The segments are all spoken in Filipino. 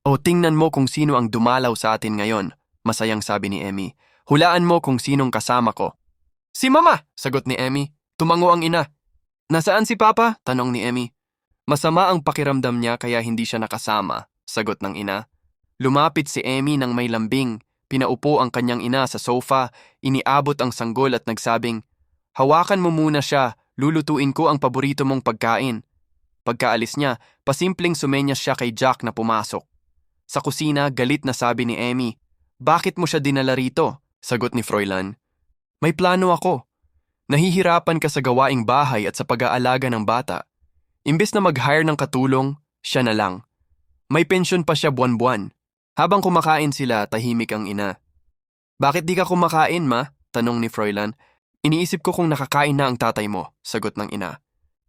O tingnan mo kung sino ang dumalaw sa atin ngayon, masayang sabi ni Emmy. Hulaan mo kung sinong kasama ko. Si Mama, sagot ni Emmy. Tumango ang ina. Nasaan si Papa? Tanong ni Emmy. Masama ang pakiramdam niya kaya hindi siya nakasama, sagot ng ina. Lumapit si Emmy ng may lambing, pinaupo ang kanyang ina sa sofa, iniabot ang sanggol at nagsabing, Hawakan mo muna siya, lulutuin ko ang paborito mong pagkain. Pagkaalis niya, pasimpleng sumenyas siya kay Jack na pumasok. Sa kusina, galit na sabi ni Emmy, Bakit mo siya dinala rito? Sagot ni Froilan. May plano ako. Nahihirapan ka sa gawaing bahay at sa pag-aalaga ng bata. Imbes na mag-hire ng katulong, siya na lang. May pensyon pa siya buwan-buwan. Habang kumakain sila, tahimik ang ina. Bakit di ka kumakain, ma? Tanong ni Froilan. Iniisip ko kung nakakain na ang tatay mo, sagot ng ina.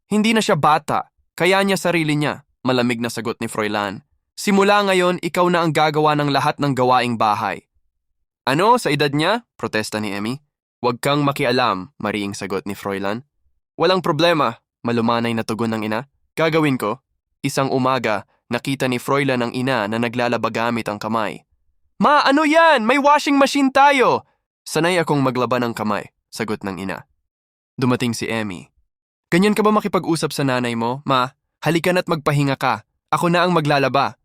Hindi na siya bata, kaya niya sarili niya, malamig na sagot ni Froilan. Simula ngayon, ikaw na ang gagawa ng lahat ng gawaing bahay. Ano, sa edad niya? Protesta ni Emmy. Huwag kang makialam, mariing sagot ni Froilan. Walang problema, malumanay na tugon ng ina. Gagawin ko. Isang umaga, nakita ni Froilan ang ina na naglalaba gamit ang kamay. Ma, ano yan? May washing machine tayo! Sanay akong maglaba ng kamay, sagot ng ina. Dumating si Emmy. Ganyan ka ba makipag-usap sa nanay mo? Ma, halikan at magpahinga ka. Ako na ang maglalaba.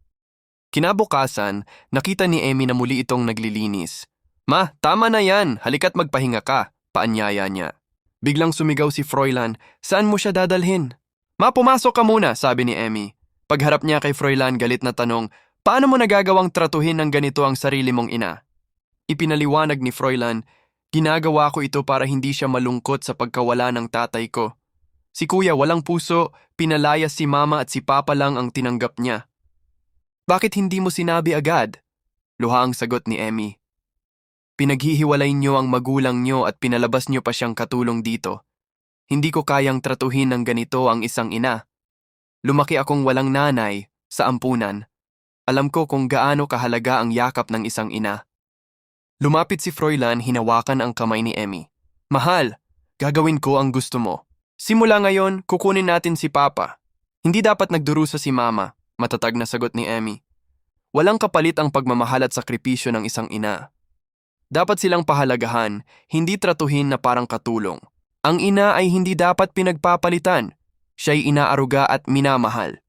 Kinabukasan, nakita ni Emmy na muli itong naglilinis. Ma, tama na yan. Halika't magpahinga ka. Paanyaya niya. Biglang sumigaw si Froilan, saan mo siya dadalhin? Ma, pumasok ka muna, sabi ni Emmy. Pagharap niya kay Froilan, galit na tanong, paano mo nagagawang tratuhin ng ganito ang sarili mong ina? Ipinaliwanag ni Froilan, ginagawa ko ito para hindi siya malungkot sa pagkawala ng tatay ko. Si kuya walang puso, pinalayas si mama at si papa lang ang tinanggap niya. Bakit hindi mo sinabi agad? Luha ang sagot ni Emmy. Pinaghihiwalay niyo ang magulang niyo at pinalabas niyo pa siyang katulong dito. Hindi ko kayang tratuhin ng ganito ang isang ina. Lumaki akong walang nanay sa ampunan. Alam ko kung gaano kahalaga ang yakap ng isang ina. Lumapit si Froilan hinawakan ang kamay ni Emmy. Mahal, gagawin ko ang gusto mo. Simula ngayon, kukunin natin si Papa. Hindi dapat nagdurusa si Mama, matatag na sagot ni Emmy. Walang kapalit ang pagmamahal at sakripisyo ng isang ina. Dapat silang pahalagahan, hindi tratuhin na parang katulong. Ang ina ay hindi dapat pinagpapalitan. Siya'y inaaruga at minamahal.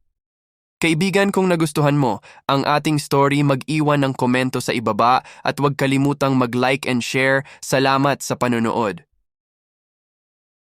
Kaibigan kung nagustuhan mo ang ating story, mag-iwan ng komento sa ibaba at huwag kalimutang mag-like and share. Salamat sa panonood.